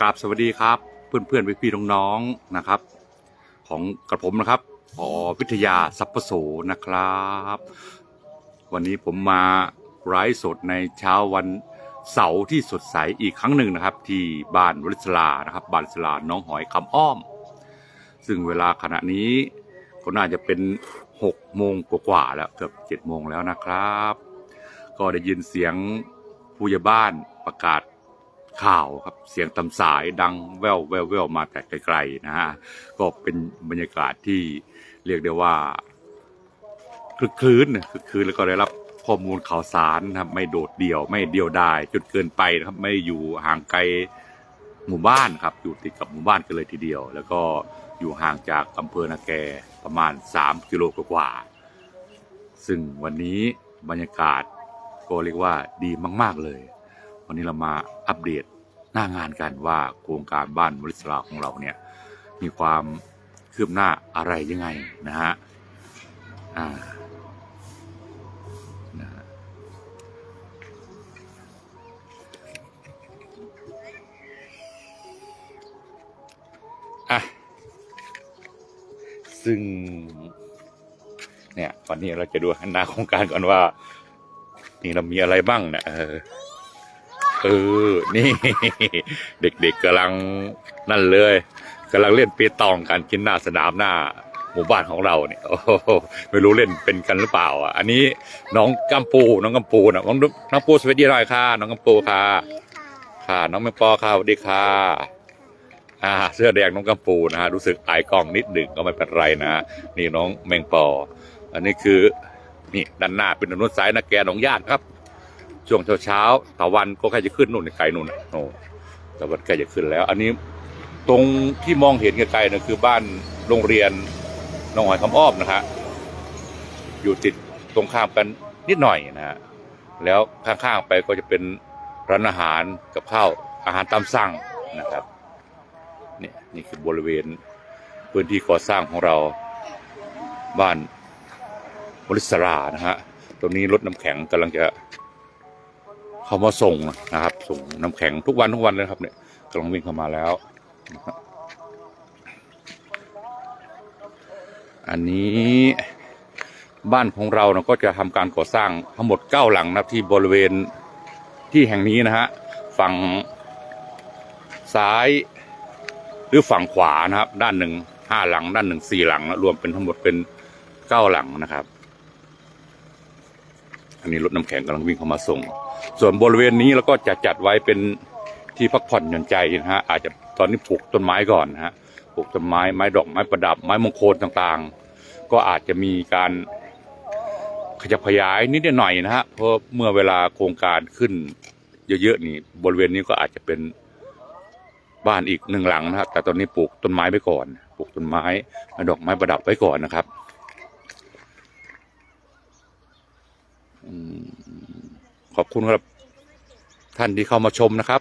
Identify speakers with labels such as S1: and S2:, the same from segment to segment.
S1: กราบสวัสดีครับ เพื่อนเพื่อนพี่ๆน้องๆนะครับ ของกระผมนะครับพอวิทยาสัพพโสนะครับ วันนี้ผมมาไลฟ์สดในเช้าวันเสาร์ที่สดใสอีกครั้งหนึ่งนะครับ ที่บ้านวลิศลานะครับบ้านวลิศลาน้องหอยคำอ้อม ซึ่งเวลาขณะนี้ก็น่าจะเป็นหกโมงกว่าๆแล้วเกือบเจ็ดโมงแล้วนะครับ ก็ได้ยินเสียงผู้ใหญ่บ้านประกาศ ข่าวครับเสียงตำสายดังแว่วแว่วแว่วมาแต่ไกลๆนะฮะก็เป็นบรรยากาศที่เรียกได้ว่าคลึกคลื้นคลึกคลื้นแล้วก็ได้รับข้อมูลข่าวสารนะครับไม่โดดเดี่ยวไม่เดียวดายจนเกินไปนะครับไม่อยู่ห่างไกลหมู่บ้านครับอยู่ติดกับหมู่บ้านกันเลยทีเดียว แล้วก็อยู่ห่างจากอำเภอนาแกประมาณ 3 กิโลกว่า ซึ่งวันนี้บรรยากาศก็เรียกว่าดีมาก ๆ เลย วันนี้เรามาอัปเดตหน้างานกันว่าโครงการบ้านบริษลาของเราเนี่ยมีความคืบหน้าอะไรยังไงนะฮะอ่านะฮะอะซึ่ง เนี่ย วันนี้เราจะดูหน้าโครงการก่อนว่า นี่เรามีอะไรบ้างเนี่ยเออ เออ นี่ เด็กๆกำลังนั่นเลยกำลังเล่นเปตองกันกินหน้าสนามหน้าหมู่บ้านของเราเนี่ยโอ้โหไม่รู้เล่นเป็นกันหรือเปล่าอะอันนี้น้องกัมปูน้องกัมปูนะน้องน้องปูสวัสดีหน่อยค่ะ น้องกัมปูค่ะ ค่ะ น้องแมงปอค่ะสวัสดีค่ะ อ่า เสื้อแดงน้องกัมปูนะฮะรู้สึกอายกล้องนิดหนึ่งก็ไม่เป็นไรนะฮะนี่น้องแมงปอ อันนี้คือนี่ด้านหน้าเป็นถนนสายนาแกหนองญาติครับ ช่วงเช้าเช้าตะวันก็ใกล้จะขึ้นนู่นไกลนู่นนะโอ้ตะวันใกล้จะขึ้นแล้ว อันนี้ตรงที่มองเห็นไกลๆนะคือบ้านโรงเรียนหนองหอยคำอ้อมนะฮะอยู่ติดตรงข้ามกันนิดหน่อยนะฮะแล้วข้างๆไปก็จะเป็นร้านอาหารกับข้าวอาหารตามสั่งนะครับนี่นี่คือบริเวณพื้นที่ก่อสร้างของเราบ้านบริสรานะฮะตรงนี้รถน้ำแข็งกำลังจะ เขามาส่งนะครับ ส่งน้ำแข็งทุกวันทุกวันเลยครับเนี่ยกำลังวิ่งเข้ามาแล้ว อันนี้บ้านของเรานะก็จะทำการก่อสร้างทั้งหมดเก้าหลังนะครับที่บริเวณที่แห่งนี้นะฮะฝั่งซ้ายหรือฝั่งขวานะครับ ด้านหนึ่งห้าหลัง ด้านหนึ่งสี่หลังนะรวมเป็นทั้งหมดเป็นเก้าหลังนะครับ อันนี้รถน้ำแข็งกำลังวิ่งเข้ามาส่ง ส่วนบริเวณนี้เราก็จะจัดไว้เป็นที่พักผ่อนหย่อนใจนะฮะอาจจะตอนนี้ปลูกต้นไม้ก่อนนะฮะปลูกต้นไม้ไม้ดอกไม้ประดับไม้มงคลต่างๆ ก็อาจจะมีการขยับขยายนิดหน่อยนะฮะเพราะเมื่อเวลาโครงการขึ้นเยอะๆนี่บริเวณนี้ก็อาจจะเป็นบ้านอีกหนึ่งหลังนะครับแต่ตอนนี้ปลูกต้นไม้ไว้ก่อน ปลูกต้นไม้ดอกไม้ประดับไว้ก่อนนะครับ อืม ขอบคุณครับท่านที่เข้ามาชมนะครับ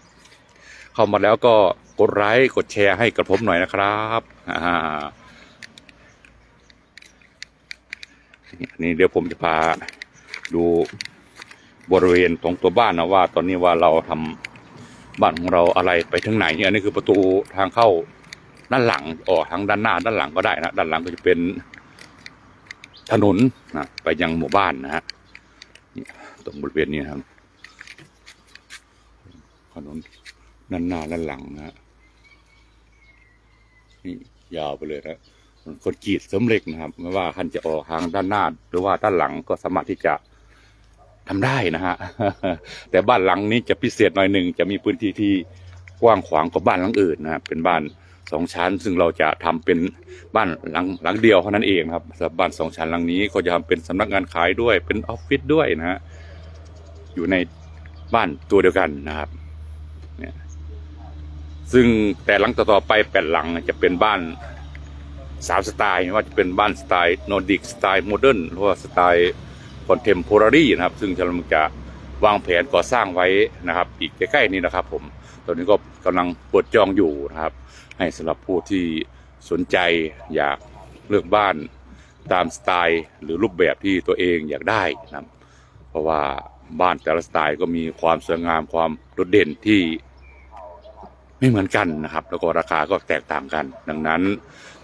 S1: เข้ามาแล้วก็กดไลค์กดแชร์ให้กับผมหน่อยนะครับอ่าอันนี้เดี๋ยวผมจะพาดูบริเวณของตัวบ้านนะว่า ตอนนี้ว่าเราทำบ้านของเราอะไรไปถึงไหนอันนี้คือประตูทางเข้าด้านหลังออกทางด้านหน้าด้านหลังก็ได้นะด้านหลังก็จะเป็นถนนนะไปยังหมู่บ้านนะฮะ ตรงบริเวณนี้ครับถนนด้านหน้าด้านหลังนะฮะนี่ยาวไปเลยนะมันคนกรีดเสริมเหล็กนะครับ ไม่ว่าท่านจะออกทางด้านหน้า หรือว่าด้านหลังก็สามารถที่จะทำได้นะฮะ แต่บ้านหลังนี้จะพิเศษหน่อยหนึ่งจะมีพื้นที่ที่กว้างขวางกว่าบ้านหลังอื่นนะครับเป็นบ้านสองชั้น ซึ่งเราจะทำเป็นบ้านหลังหลังเดียวเท่านั้นเองครับสำหรับบ้านสองชั้นหลังนี้ก็จะทำเป็นสำนักงานขายด้วยเป็นออฟฟิศด้วยนะฮะ อยู่ในบ้านตัวเดียวกันนะครับเนี่ยซึ่งแต่หลังต่อๆไปแปดหลังจะเป็นบ้านสามสไตล์ไม่ว่าจะเป็นบ้านสไตล์นอร์ดิกสไตล์โมเดิร์นหรือว่าสไตล์คอนเทมพอรารีนะครับ ซึ่งกำลังจะวางแผนก่อสร้างไว้นะครับ อีกใกล้ ๆ นี้นะครับ ผมตอนนี้ก็กำลังเปิดจองอยู่นะครับ ให้สำหรับผู้ที่สนใจอยากเลือกบ้านตามสไตล์หรือรูปแบบที่ตัวเองอยากได้นะครับเพราะว่า บ้านแต่ละสไตล์ก็มีความสวยงามความโดดเด่นที่ไม่เหมือนกันนะครับ แล้วก็ราคาก็แตกต่างกัน ดังนั้น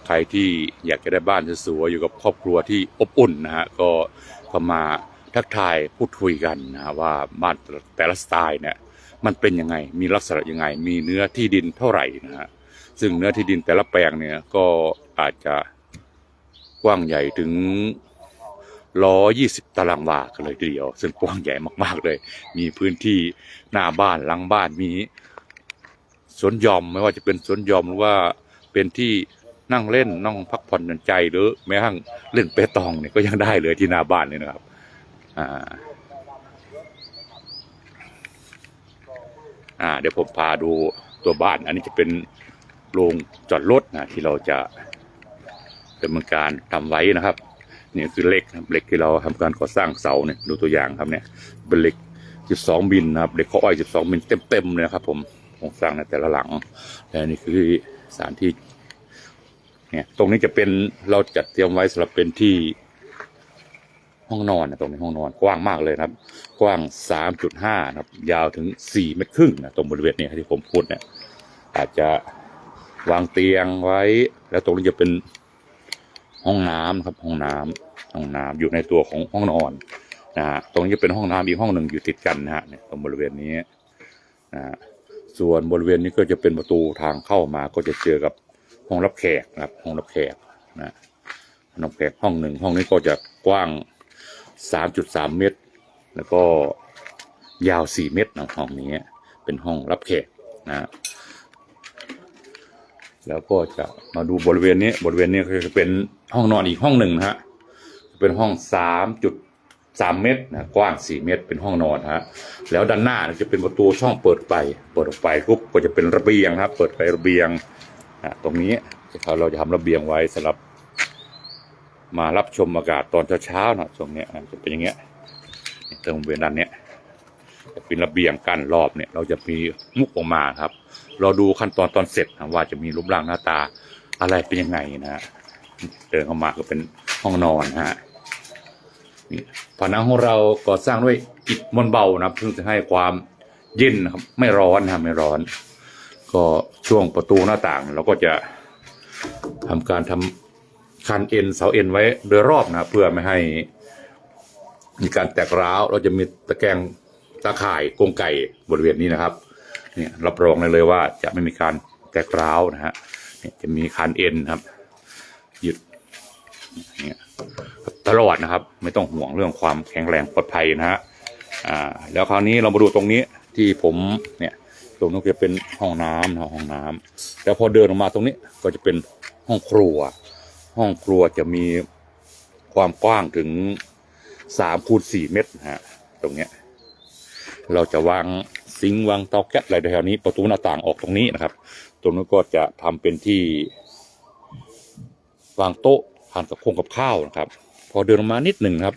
S1: ใครที่อยากจะได้บ้านสวยๆอยู่กับครอบครัวที่อบอุ่นนะฮะก็ก็มาทักทายพูดคุยกันนะฮะว่าบ้านแต่ละสไตล์เนี่ยมันเป็นยังไงมีลักษณะยังไง มีเนื้อที่ดินเท่าไหร่นะฮะซึ่งเนื้อที่ดินแต่ละแปลงเนี่ยก็อาจจะกว้างใหญ่ถึง ร้อยี่สิบตารางวากันเลยทีเดียว ซึ่งกว้างใหญ่มากๆเลย มีพื้นที่หน้าบ้านหลังบ้านมีสวนยอมไม่ว่าจะเป็นสวนยอมหรือว่าเป็นที่นั่งเล่นนั่งพักผ่อนหย่อนใจหรือแม้กระทั่งเล่นเปตองเนี่ยก็ยังได้เลยที่หน้าบ้านเนี่ยนะครับอ่าอ่าเดี๋ยวผมพาดูตัวบ้าน อันนี้จะเป็นโรงจอดรถนะที่เราจะดำเนินการทำไว้นะครับ เนี่ยคือเหล็กครับเหล็กที่เราทำการก่อสร้างเสาเนี่ยดูตัวอย่างครับเนี่ยเป็นเหล็ก 12 มิลนะครับเหล็กข้ออ้อย 12 มิลเต็มๆเลยนะครับ ผมโครงสร้างในแต่ละหลังและนี่คือสถานที่เนี่ยตรงนี้จะเป็นเราจัดเตรียมไว้สำหรับเป็นที่ห้องนอนนะตรงนี้ห้องนอนกว้างมากเลยครับ กว้าง 3.5นะครับ ยาวถึง 4 เมตรครึ่งนะตรงบริเวณนี้ที่ผมพูดเนี่ยอาจจะวางเตียงไว้ แล้วตรงนี้จะเป็น ห้องน้ำครับห้องน้ำห้องน้ำอยู่ในตัวของห้องนอนนะฮะตรงนี้จะเป็นห้องน้ำอีกห้องหนึ่งอยู่ติดกันนะฮะเนี่ยตรงบริเวณนี้นะฮะส่วนบริเวณนี้ก็จะเป็นประตูทางเข้ามาก็จะเจอกับห้องรับแขกนะครับ ห้องรับแขกนะห้องรับแขกห้องหนึ่งห้องนี้ก็จะกว้าง 3.3 เมตร แล้วก็ยาว 4 เมตรนะห้องนี้เป็นห้องรับแขกนะฮะ แล้วก็จะมาดูบริเวณนี้บริเวณนี้ก็จะเป็นห้องนอนอีกห้องหนึ่งนะฮะเป็นห้องสามจุดสามเมตรนะกว้างสี่เมตรเป็นห้องนอนฮะแล้วด้านหน้าจะเป็นประตูช่องเปิดไป เปิดออกไปปุ๊บก็จะเป็นระเบียงครับ เปิดไประเบียงนะตรงนี้เราจะทำระเบียงไว้สำหรับ มารับชมอากาศตอนเช้าๆนะตรงเนี้ยจะเป็นอย่างเงี้ยตรงบริเวณด้านเนี้ยจะเป็นระเบียงกั้นรอบเนี่ย เราจะมีมุกออกมาครับ เราดูขั้นตอนตอนเสร็จนะว่าจะมีรูปร่างหน้าตาอะไรเป็นยังไงนะฮะเดินเข้ามาก็เป็นห้องนอนฮะนี่ผนังของเราก่อสร้างด้วยอิฐมวลเบานะครับเพื่อจะให้ความเย็นครับไม่ร้อนนะไม่ร้อน ก็ช่วงประตูหน้าต่างเราก็จะทำการทำคันเอ็นเสาเอ็นไว้โดยรอบนะเพื่อไม่ให้มีการแตกร้าว เราจะมีตะแกรงตะข่ายกรงไก่บริเวณนี้นะครับ เนี่ยรับรองได้เลยว่าจะไม่มีการแตกร้าวนะฮะเนี่ยจะมีคันเอ็นครับยึดเนี่ยตลอดนะครับ ไม่ต้องห่วงเรื่องความแข็งแรงปลอดภัยนะฮะอ่าแล้วคราวนี้เรามาดูตรงนี้ที่ผมเนี่ยตรงนี้จะเป็นห้องน้ำนะห้องน้ำแล้วพอเดินออกมาตรงนี้ก็จะเป็นห้องครัว ห้องครัวจะมีความกว้างถึงสามคูณสี่เมตรนะฮะตรงเนี้ยเราจะวาง ซิงวางเตาแก๊สอะไรแถวนี้ ประตูหน้าต่างออกตรงนี้นะครับ ตรงนี้นก็จะทำเป็นที่วางโต๊ะทานกับคงกับข้าวนะครับ พอเดินลงมานิดหนึ่งครับ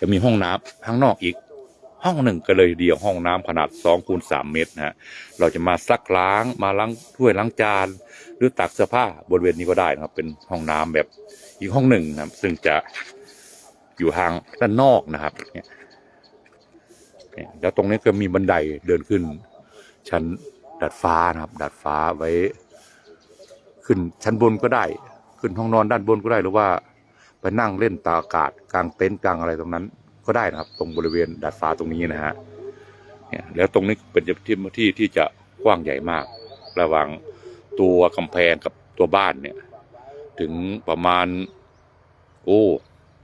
S1: จะมีห้องน้ำข้างนอกอีก ห้องหนึ่งก็เลยเดียวห้องน้ำขนาดสองคูณสามเมตรนะฮะเราจะมาซักล้างมาล้างถ้วยล้างจาน หรือตักเสื้อผ้าบริเวณนี้ก็ได้นะครับ เป็นห้องน้ำแบบอีกห้องหนึ่งนะครับ ซึ่งจะอยู่ทางด้านนอกนะครับเนี่ย นี่แล้วตรงนี้ก็มีบันไดเดินขึ้น ชั้นดาดฟ้านะครับดาดฟ้าไว้ ขึ้นชั้นบนก็ได้ ขึ้นห้องนอนด้านบนก็ได้หรือว่า ไปนั่งเล่นตาอากาศกลางเต็นท์กลางอะไรตรงนั้น ก็ได้นะครับ ตรงบริเวณดาดฟ้าตรงนี้นะฮะเนี่ยแล้วตรงนี้เป็นที่ที่ที่จะกว้างใหญ่มาก ระหว่างตัวกำแพงกับตัวบ้านเนี่ย ถึงประมาณ โอ้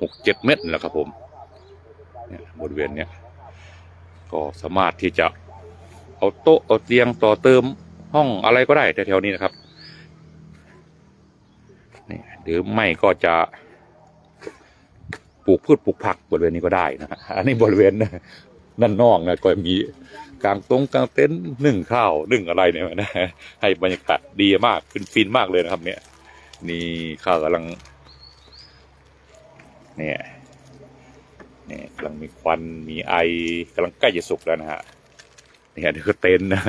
S1: หกเจ็ดเมตรแหละครับผมเนี่ยบริเวณเนี้ย ก็สามารถที่จะเอาโต๊ะเอาเตียงต่อเติมห้องอะไรก็ได้แถวๆนี้นะครับนี่หรือไม่ก็จะปลูกพืชปลูกผักบริเวณนี้ก็ได้นะอันนี้บริเวณด้านนอกนะก็มีกลางตรงกลางเต็นท์นึ่งข้าวนึ่งอะไรเนี่ยนะให้บรรยากาศดีมากขึ้นฟินมากเลยนะครับ เนี่ย นี่ข้าวกำลัง เนี่ย นี่ยกำลังมีควันมีไอกำลังใกล้จะสุกแล้วนะฮะเนี่ยนี่คือเต็นท์นะ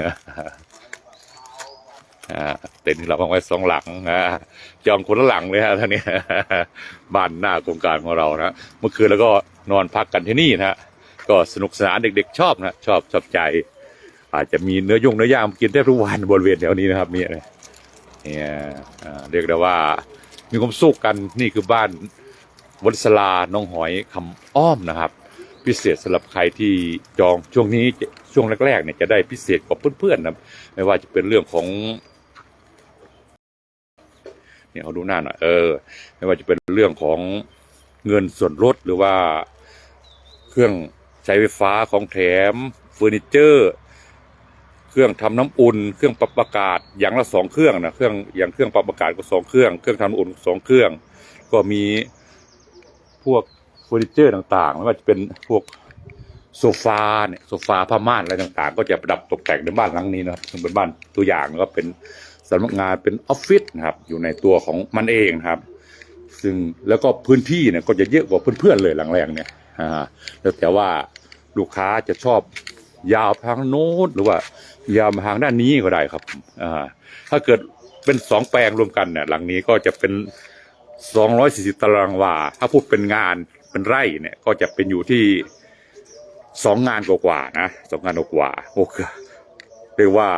S1: เต็นท์ที่เราวางไว้สองหลังนะจองคนละหลังเลยฮะท่านนี้บ้านหน้าโครงการของเรานะเมื่อคืนแล้วก็นอนพักกันที่นี่นะฮะก็สนุกสนานเด็กๆชอบนะชอบชอบใจ อาจจะมีเนื้อยุ่งเนื้อย่างกินได้ทุกวันบริเวณแถวนี้นะครับเนี่ยเนี่ยเรียกได้ว่ามีความสุขกันนี่คือบ้าน วัสลาน้องหอยคำอ้อมนะครับ พิเศษสำหรับใครที่จองช่วงนี้ช่วงแรกๆเนี่ยจะได้พิเศษกว่าเพื่อนๆนะไม่ว่าจะเป็นเรื่องของเนี่ยเขาดูหน้าหน่อยเออไม่ว่าจะเป็นเรื่องของเงินส่วนลดหรือว่าเครื่องใช้ไฟฟ้าของแถมเฟอร์นิเจอร์ เครื่องทำน้ำอุ่น เครื่องปรับอากาศอย่างละสองเครื่องนะเครื่องอย่างเครื่องปรับอากาศก็สองเครื่อง เครื่องทำน้ำอุ่นสองเครื่อง ก็มี พวกเฟอร์นิเจอร์ต่างๆไม่ว่าจะเป็นพวกโซฟาเนี่ยโซฟาผ้าม่านอะไรต่างๆ ก็จะประดับตกแต่งในบ้านหลังนี้นะซึ่งเป็นบ้านตัวอย่างแล้วก็เป็นสำนักงานเป็นออฟฟิศนะครับ อยู่ในตัวของมันเองครับ ซึ่งแล้วก็พื้นที่เนี่ยก็จะเยอะกว่าเพื่อนๆเลยหลังแรกเนี่ยอ่าแล้วแต่ว่าลูกค้าจะชอบยาวทางโน้นหรือว่ายาวมาทางด้านนี้ก็ได้ครับอ่าถ้าเกิดเป็นสองแปลงรวมกันเนี่ยหลังนี้ก็จะเป็น สองร้อยสี่สิบตารางวา ถ้าพูดเป็นงานเป็นไร่เนี่ยก็จะเป็นอยู่ที่สองงานกว่าๆนะสองงานกว่าโอ้คือเรียกว่า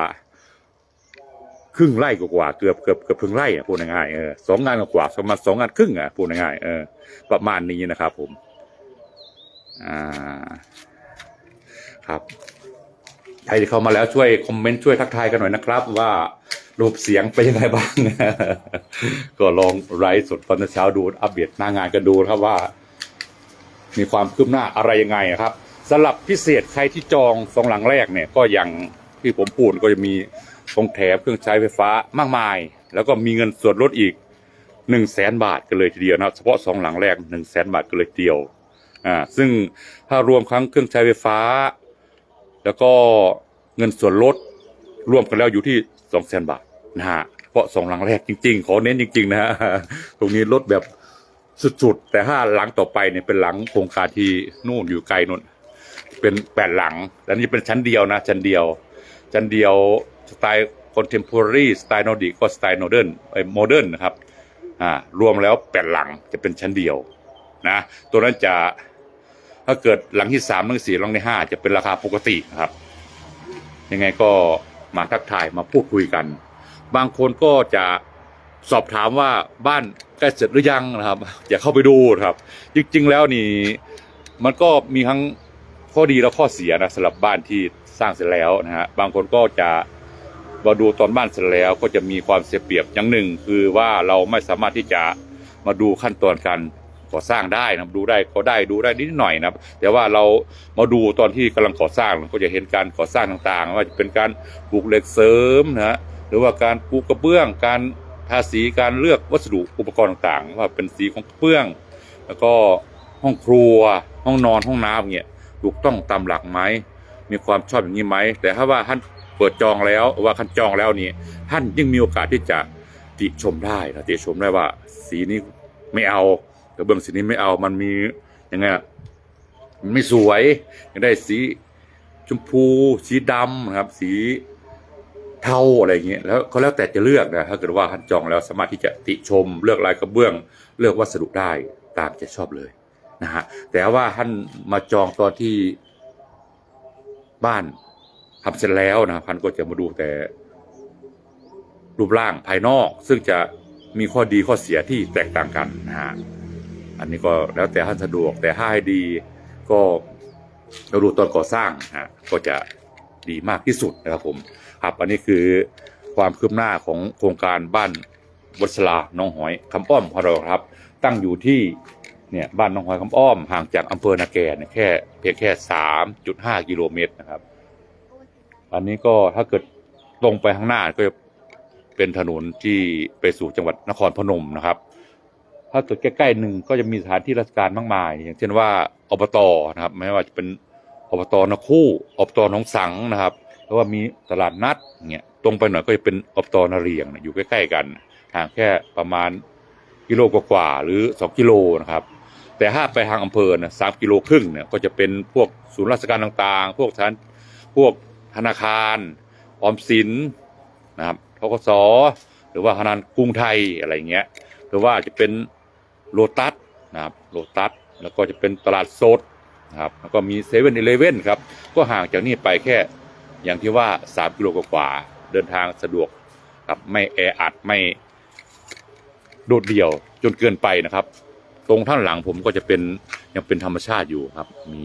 S1: ครึ่งไร่กว่าเกือบเกือบเกือบครึ่งไร่อะพูดง่ายๆเออสองงานกว่าประมาณสองงานครึ่งอะพูดง่ายๆเออประมาณนี้นะครับผมอ่าครับใครที่เข้ามาแล้วช่วยคอมเมนต์ช่วยทักทายกันหน่อยนะครับว่า รูปเสียงเป็นยังไงบ้าง ก็ลองไลฟ์สดตอนเช้าดูอัปเดตหน้างานกันดูนะครับว่า มีความคืบหน้าอะไรยังไงครับสำหรับพิเศษใครที่จองสองหลังแรกเนี่ย ก็อย่างที่ผมพูดก็จะมีของแถมเครื่องใช้ไฟฟ้ามากมาย แล้วก็มีเงินส่วนลดอีกหนึ่งแสนบาทกันเลยทีเดียวนะครับเฉพาะสองหลังแรกหนึ่งแสนบาทกันเลยเดียวอ่าซึ่งถ้ารวมครั้งเครื่องใช้ไฟฟ้า แล้วก็เงินส่วนลดรวมกันแล้วอยู่ที่สองแสนบาท นะฮะเพราะสองหลังแรกจริง ๆ ขอเน้นจริง ๆ นะฮะตรงนี้ลดแบบสุดๆ แต่ถ้าหลังต่อไปเนี่ยเป็นหลังโครงการที่นู่นอยู่ไกลนู่นเป็นแปดหลังแต่นี่เป็นชั้นเดียวนะ ชั้นเดียว ชั้นเดียวสไตล์คอนเทมพอรี่สไตล์นอร์ดิกก็สไตล์โมเดิร์นไอ้โมเดิร์นนะครับอ่ารวมแล้วแปดหลังจะเป็นชั้นเดียวนะตัวนั้นจะถ้าเกิดหลังที่สามหลังที่สี่หลังที่ห้าจะเป็นราคาปกติครับ ยังไงก็มาทักทายมาพูดคุยกัน บางคนก็จะสอบถามว่าบ้านใกล้เสร็จหรือยังนะครับ อย่าเข้าไปดูนะครับ จริง ๆ แล้วนี่มันก็มีทั้งข้อดีและข้อเสียนะสำหรับบ้านที่สร้างเสร็จแล้วนะฮะบางคนก็จะมาดูตอนบ้านเสร็จแล้วก็จะมีความเสียเปรียบอย่างหนึ่ง คือว่าเราไม่สามารถที่จะมาดูขั้นตอนการก่อสร้างได้นะดูได้ก็ได้ดูได้นิดหน่อยนะครับแต่ว่าเรามาดูตอนที่กำลังก่อสร้างก็จะเห็นการก่อสร้างต่างๆว่าจะเป็นการปลูกเหล็กเสริมนะฮะ หรือว่าการปูกระเบื้อง การทาสีการเลือกวัสดุอุปกรณ์ต่างๆ ว่าเป็นสีของกระเบื้อง แล้วก็ห้องครัว ห้องนอนห้องน้ำเนี่ยถูกต้องตามหลักไหมมีความชอบอย่างนี้ไหมแต่ถ้าว่าท่านเปิดจองแล้วว่าท่านจองแล้วนี่ท่านยิ่งมีโอกาสที่จะติชมได้นะติชมได้ว่า สีนี้ไม่เอากระเบื้องสีนี้ไม่เอามันมียังไงอะมันไม่สวยยากได้สีชมพู สีดำนะครับ สี เท่าอะไรเงี้ยแล้วก็แล้วแต่จะเลือกนะถ้าเกิดว่าท่านจองแล้วสามารถที่จะติชมเลือกลายกระเบื้อง เลือกวัสดุได้ตามใจชอบเลยนะฮะแต่ว่าท่านมาจองตอนที่บ้านทำเสร็จแล้วนะท่านก็จะมาดูแต่ รูปร่างภายนอก ซึ่งจะมีข้อดีข้อเสียที่แตกต่างกันนะฮะอันนี้ก็แล้วแต่ท่านสะดวกแต่ถ้าให้ดีก็เราดูตอนก่อสร้างฮะก็จะ ดีมากที่สุดนะครับผมครับอันนี้คือความคืบหน้าของโครงการบ้านวัสลาน้องหอยคำอ้อมของเราครับ ตั้งอยู่ที่เนี่ยบ้านน้องหอยคำอ้อมห่างจากอำเภอนาแกเนี่ยแค่เพียงแค่สามจุดห้ากิโลเมตรนะครับ อันนี้ก็ถ้าเกิดตรงไปข้างหน้าก็จะเป็นถนนที่ไปสู่จังหวัดนครพนมนะครับ ถ้าเกิดใกล้ๆหนึ่งก็จะมีสถานที่ราชการมากมาย อย่างเช่นว่าอบตนะครับ ไม่ว่าจะเป็น อบตนคู่อบตหนองสังนะครับแล้วว่ามีตลาดนัดเนี่ยตรงไปหน่อยก็จะเป็นอบตนาเรียงนะอยู่ใกล้ๆกันห่างแค่ประมาณกิโลกว่าๆหรือสองกิโลนะครับ แต่ถ้าไปทางอำเภอนะสามกิโลครึ่งเนี่ยก็จะเป็นพวกศูนย์ราชการต่างๆ พวกสถานพวกธนาคาร ออมสินนะครับทกสหรือว่าธนาคารกรุงไทยอะไรเงี้ยหรือว่าจะเป็นโลตัสนะครับโลตัสแล้วก็จะเป็นตลาดสด นะครับแล้วก็มีเซเว่นอีเลเว่นครับ ก็ห่างจากนี่ไปแค่อย่างที่ว่าสามกิโลกว่าเดินทางสะดวกครับไม่แออัดไม่โดดเดี่ยวจนเกินไปนะครับ ตรงท่านหลังผมก็จะเป็นยังเป็นธรรมชาติอยู่ครับ มี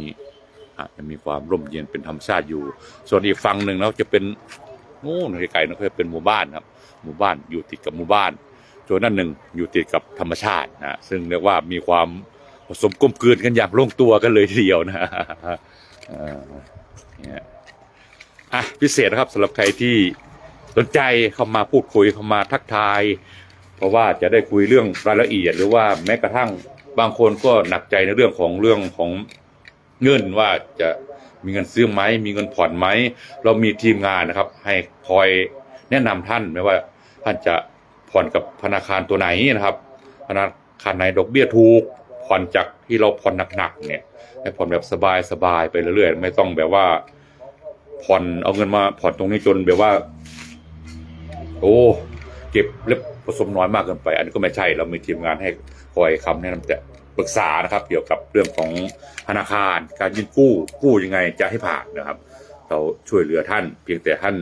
S1: อะยังมีความร่มเย็นเป็นธรรมชาติอยู่ ส่วนอีกฝั่งหนึ่งแล้วจะเป็นนู่นไกลๆนั่นก็จะเป็นหมู่บ้านครับ หมู่บ้านอยู่ติดกับหมู่บ้านส่วนด้านหนึ่งอยู่ติดกับธรรมชาตินะซึ่งเรียกว่ามีความ ผสมกลมกลืนกันอย่างลงตัวกันเลยทีเดียวนะเอ่อเนี่ยอะพิเศษนะครับสำหรับใครที่สนใจเข้ามาพูดคุยเข้ามาทักทาย เพราะว่าจะได้คุยเรื่องรายละเอียด หรือว่าแม้กระทั่งบางคนก็หนักใจในเรื่องของเรื่องของเงินว่าจะมีเงินซื้อไหมมีเงินผ่อนไหมเรามีทีมงานนะครับ ให้คอยแนะนำท่านไม่ว่าท่านจะผ่อนกับธนาคารตัวไหนนะครับธนาคารไหนดอกเบี้ยถูก ผ่อนจากที่เราผ่อนหนักๆเนี่ยให้ผ่อนแบบสบายๆไปเรื่อยๆ ไม่ต้องแบบว่า ผ่อนเอาเงินมาผ่อนตรงนี้จนแบบว่า โอ้เก็บเล็บผสมน้อยมากเกินไป อันนี้ก็ไม่ใช่เรามีทีมงานให้คอยคำแนะนำจะปรึกษานะครับ เกี่ยวกับเรื่องของธนาคาร การยื่นกู้กู้ยังไงจะให้ผ่านนะครับ เราช่วยเหลือท่าน เพียงแต่ท่าน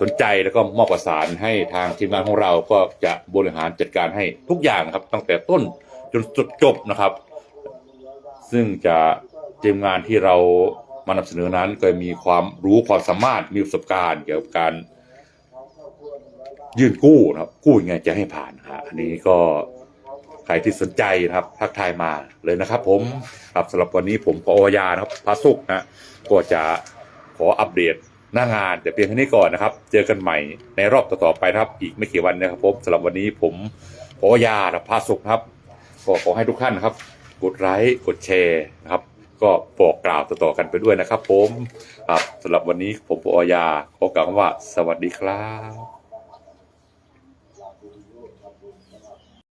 S1: สนใจแล้วก็มอบประสานให้ทางทีมงานของเราก็จะบริหารจัดการให้ทุกอย่างครับ ตั้งแต่ต้น นจุดจบนะครับ ซึ่งจะทีมงานที่เรามานำเสนอนั้นก็มีความรู้ความสามารถมีประสบการณ์เกี่ยวกับการยื่นกู้นะครับ กู้ยังไงจะให้ผ่านฮะอันนี้ก็ใครที่สนใจนะครับทักทายมาเลยนะครับ ผมครับสำหรับวันนี้ผมพอยานะครับพาสุกนะก็จะขออัปเดตหน้างานแต่เพียงแค่นี้ก่อนนะครับ เจอกันใหม่ในรอบต่อๆไปนะครับ อีกไม่กี่วันนะครับผมสำหรับวันนี้ผมพอยานะพาสุกครับ ก็ขอให้ทุกท่านนะครับ กดไลค์กดแชร์นะครับ ก็บอกกล่าวต่อๆกันไปด้วยนะครับ ผมครับสำหรับวันนี้ผมปอยาขอกล่าวคำว่า สวัสดีครับ